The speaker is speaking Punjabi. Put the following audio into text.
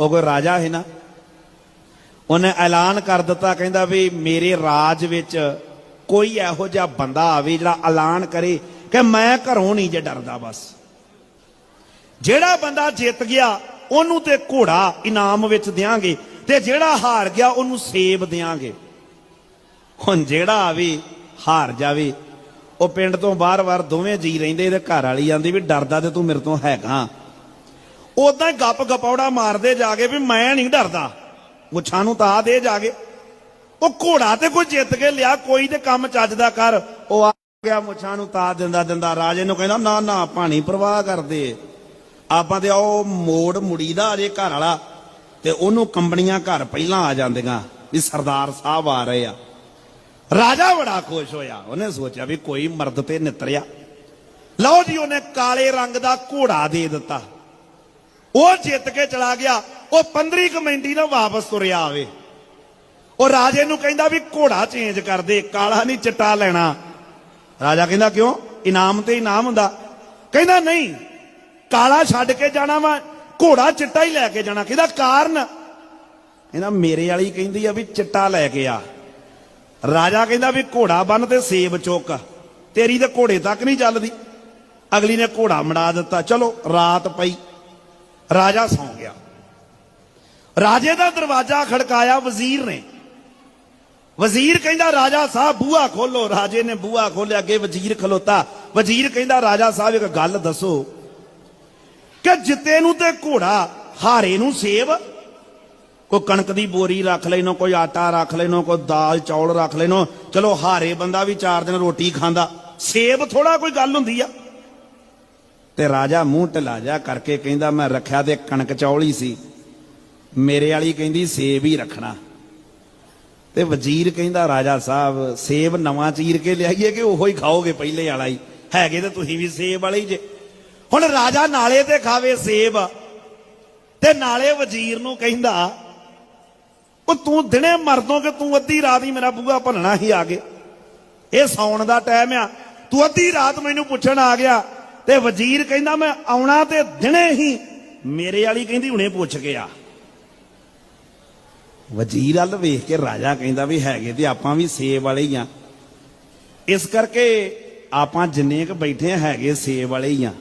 ਉਹ ਕੋਈ ਰਾਜਾ ਹੈ ਨਾ। ਉਹਨੇ ਐਲਾਨ ਕਰ ਦਿੱਤਾ, ਕਹਿੰਦਾ ਵੀ ਮੇਰੇ ਰਾਜ ਵਿੱਚ ਕੋਈ ਇਹੋ ਜਿਹਾ ਬੰਦਾ ਆਵੇ ਜਿਹੜਾ ਐਲਾਨ ਕਰੇ ਕਿ ਮੈਂ ਘਰੋਂ ਨਹੀਂ ਜੇ ਡਰਦਾ ਬਸ। ਜਿਹੜਾ ਬੰਦਾ ਜਿੱਤ ਗਿਆ, ਉਹਨੂੰ ਤੇ ਘੋੜਾ ਇਨਾਮ ਵਿੱਚ ਦਿਆਂਗੇ ਤੇ ਜਿਹੜਾ ਹਾਰ ਗਿਆ, ਉਹਨੂੰ ਸੇਬ ਦਿਆਂਗੇ। ਹੁਣ ਜਿਹੜਾ ਆਵੇ, ਹਾਰ ਜਾਵੇ, ਉਹ ਪਿੰਡ ਤੋਂ ਬਾਹਰ-ਬਾਹਰ ਦੋਵੇਂ ਜੀ ਰਹਿੰਦੇ ਇਹਦੇ ਘਰ ਵਾਲੀ ਜਾਂਦੀ ਵੀ ਡਰਦਾ ਤੇ ਤੂੰ ਮੇਰੇ ਤੋਂ ਹੈਗਾ। ਉਦਾਂ ਹੀ ਗੱਪ ਗਪੌੜਾ ਮਾਰਦੇ ਜਾ ਕੇ ਵੀ ਮੈਂ ਨਹੀਂ ਡਰਦਾ। ਮੁੱਛਾਂ ਨੂੰ ਤਾਂ ਦੇ ਜਾ ਕੇ ਉਹ ਘੋੜਾ ਤੇ ਕੋਈ ਜਿੱਤ ਕੇ ਲਿਆ, ਕੋਈ ਤੇ ਕੰਮ ਚੱਜਦਾ ਕਰ। ਉਹ ਆ ਗਿਆ, ਮੁੱਛਾਂ ਨੂੰ ਤਾਂ ਦਿੰਦਾ ਦਿੰਦਾ ਰਾਜੇ। ਨੂੰ ਕਹਿੰਦਾ, ਨਾ ਨਾ ਪਾਣੀ ਪ੍ਰਵਾਹ ਕਰਦੇ। ਆਪਾਂ ਤੇ ਉਹ ਮੋੜ ਮੁੜੀਦਾ ਅਜੇ ਘਰ ਵਾਲਾ। ਤੇ ਉਹਨੂੰ ਕੰਬਣੀਆਂ ਘਰ ਪਹਿਲਾਂ ਆ ਜਾਂਦੀਆਂ ਵੀ ਸਰਦਾਰ ਸਾਹਿਬ ਆ ਰਹੇ ਆ। ਰਾਜਾ ਬੜਾ ਖੁਸ਼ ਹੋਇਆ। ਉਹਨੇ ਸੋਚਿਆ ਵੀ ਕੋਈ ਮਰਦ ਤੇ ਨਿਤਰਿਆ। ਲਓ ਜੀ, ਉਹਨੇ ਕਾਲੇ ਰੰਗ ਦਾ ਘੋੜਾ ਦੇ ਦਿੱਤਾ। ਉਹ ਜਿੱਤ ਕੇ ਚਲਾ ਗਿਆ, ਉਹ 15 ਕੁ ਮਿੰਟੀ ਨਾਲ ਵਾਪਸ ਤੁਰਿਆ ਆਵੇ। ਉਹ ਰਾਜੇ ਨੂੰ ਕਹਿੰਦਾ ਵੀ ਘੋੜਾ ਚੇਂਜ ਕਰ ਦੇ, ਕਾਲਾ ਨਹੀਂ ਚਿੱਟਾ ਲੈਣਾ। ਰਾਜਾ ਕਹਿੰਦਾ, ਕਿਉਂ? ਇਨਾਮ ਤੇ ਇਨਾਮ ਹੁੰਦਾ। ਕਹਿੰਦਾ, ਨਹੀਂ, ਕਾਲਾ ਛੱਡ ਕੇ ਜਾਣਾ ਵਾ, ਘੋੜਾ ਚਿੱਟਾ ਹੀ ਲੈ ਕੇ ਜਾਣਾ। ਕਹਿੰਦਾ, ਕਾਰਨ? ਕਹਿੰਦਾ, ਮੇਰੇ ਵਾਲੀ ਕਹਿੰਦੀ ਆ ਵੀ ਚਿੱਟਾ ਲੈ ਕੇ ਆ। ਰਾਜਾ ਕਹਿੰਦਾ ਵੀ, ਘੋੜਾ ਬੰਨ ਤੇ ਸੇਬ ਚੁੱਕ, ਤੇਰੀ ਤੇ ਘੋੜੇ ਤੱਕ ਨਹੀਂ ਚੱਲਦੀ। ਅਗਲੀ ਨੇ ਘੋੜਾ ਮੜਾ ਦਿੱਤਾ। ਚਲੋ, ਰਾਤ ਪਈ। ਰਾਜਾ ਸੌਂ ਗਿਆ। ਰਾਜੇ ਦਾ ਦਰਵਾਜ਼ਾ ਖੜਕਾਇਆ, ਵਜ਼ੀਰ ਨੇ। ਵਜ਼ੀਰ ਕਹਿੰਦਾ, ਰਾਜਾ ਸਾਹਿਬ, ਬੂਹਾ ਖੋਲੋ। ਰਾਜੇ ਨੇ ਬੂਹਾ ਖੋਲਿਆ, ਅੱਗੇ ਵਜ਼ੀਰ ਖਲੋਤਾ। ਵਜ਼ੀਰ ਕਹਿੰਦਾ, ਰਾਜਾ ਸਾਹਿਬ, ਇੱਕ ਗੱਲ ਦੱਸੋ ਕਿ ਜਿੱਤੇ ਨੂੰ ਤੇ ਘੋੜਾ, ਹਾਰੇ ਨੂੰ ਸੇਬ? ਕੋਈ ਕਣਕ ਦੀ ਬੋਰੀ ਰੱਖ ਲੈਨੋ ਕੋਈ ਆਟਾ ਰੱਖ ਲੈਨੋ ਕੋਈ ਦਾਲ ਚੌਲ ਰੱਖ ਲੈਨੋ ਚਲੋ, ਹਾਰੇ ਬੰਦਾ ਵੀ ਚਾਰ ਦਿਨ ਰੋਟੀ ਖਾਂਦਾ। ਸੇਬ ਥੋੜਾ ਕੋਈ ਗੱਲ ਹੁੰਦੀ ਆ। ਤੇ ਰਾਜਾ ਮੂੰਹ ਢਿਲਾ ਜਾ ਕਰਕੇ ਕਹਿੰਦਾ, ਮੈਂ ਰੱਖਿਆ ਤੇ ਕਣਕ ਚੌਲ ਹੀ ਸੀ। ਮੇਰੇ ਵਾਲੀ ਕਹਿੰਦੀ, ਸੇਬ ਹੀ ਰੱਖਣਾ। ਤੇ ਵਜ਼ੀਰ ਕਹਿੰਦਾ, ਰਾਜਾ ਸਾਹਿਬ, ਸੇਬ ਨਵਾਂ ਚੀਰ ਕੇ ਲਿਆਈਏ ਕਿ ਉਹੋ ਹੀ ਖਾਓਗੇ ਪਹਿਲੇ ਵਾਲਾ ਹੀ? ਹੈਗੇ ਤਾਂ ਤੁਸੀਂ ਵੀ ਸੇਬ ਵਾਲੇ ਹੀ ਜੇ। ਹੁਣ ਰਾਜਾ ਨਾਲੇ ਤੇ ਖਾਵੇ ਸੇਬ ਤੇ ਨਾਲੇ ਵਜ਼ੀਰ ਨੂੰ ਕਹਿੰਦਾ, ਉਹ ਤੂੰ ਦਿਨੇ ਮਰਦੋਂ ਕਿ ਤੂੰ ਅੱਧੀ ਰਾਤ ਹੀ ਮੇਰਾ ਬੂਹਾ ਭੰਨਣਾ ਹੀ ਆ ਗਿਆ ਇਹ ਸੌਣ ਦਾ ਟਾਈਮ ਆ। ਤੂੰ ਅੱਧੀ ਰਾਤ ਮੈਨੂੰ ਪੁੱਛਣ ਆ ਗਿਆ ਤੇ ਵਜ਼ੀਰ ਕਹਿੰਦਾ, ਮੈਂ ਆਉਣਾ ਤੇ ਦਿਨੇ ਹੀ ਮੇਰੇ ਵਾਲੀ ਕਹਿੰਦੀ, ਹੁਣੇ ਪੁੱਛ ਕੇ ਆ। ਵਜ਼ੀਰ ਵੱਲ ਵੇਖ ਕੇ ਰਾਜਾ ਕਹਿੰਦਾ ਵੀ ਹੈਗੇ ਤੇ ਆਪਾਂ ਵੀ ਸੇਬ ਵਾਲੇ ਹੀ ਆ। ਇਸ ਕਰਕੇ ਆਪਾਂ ਜਿੰਨੇ ਕ ਬੈਠੇ ਹੈਗੇ ਸੇਬ ਵਾਲੇ ਹੀ ਆ।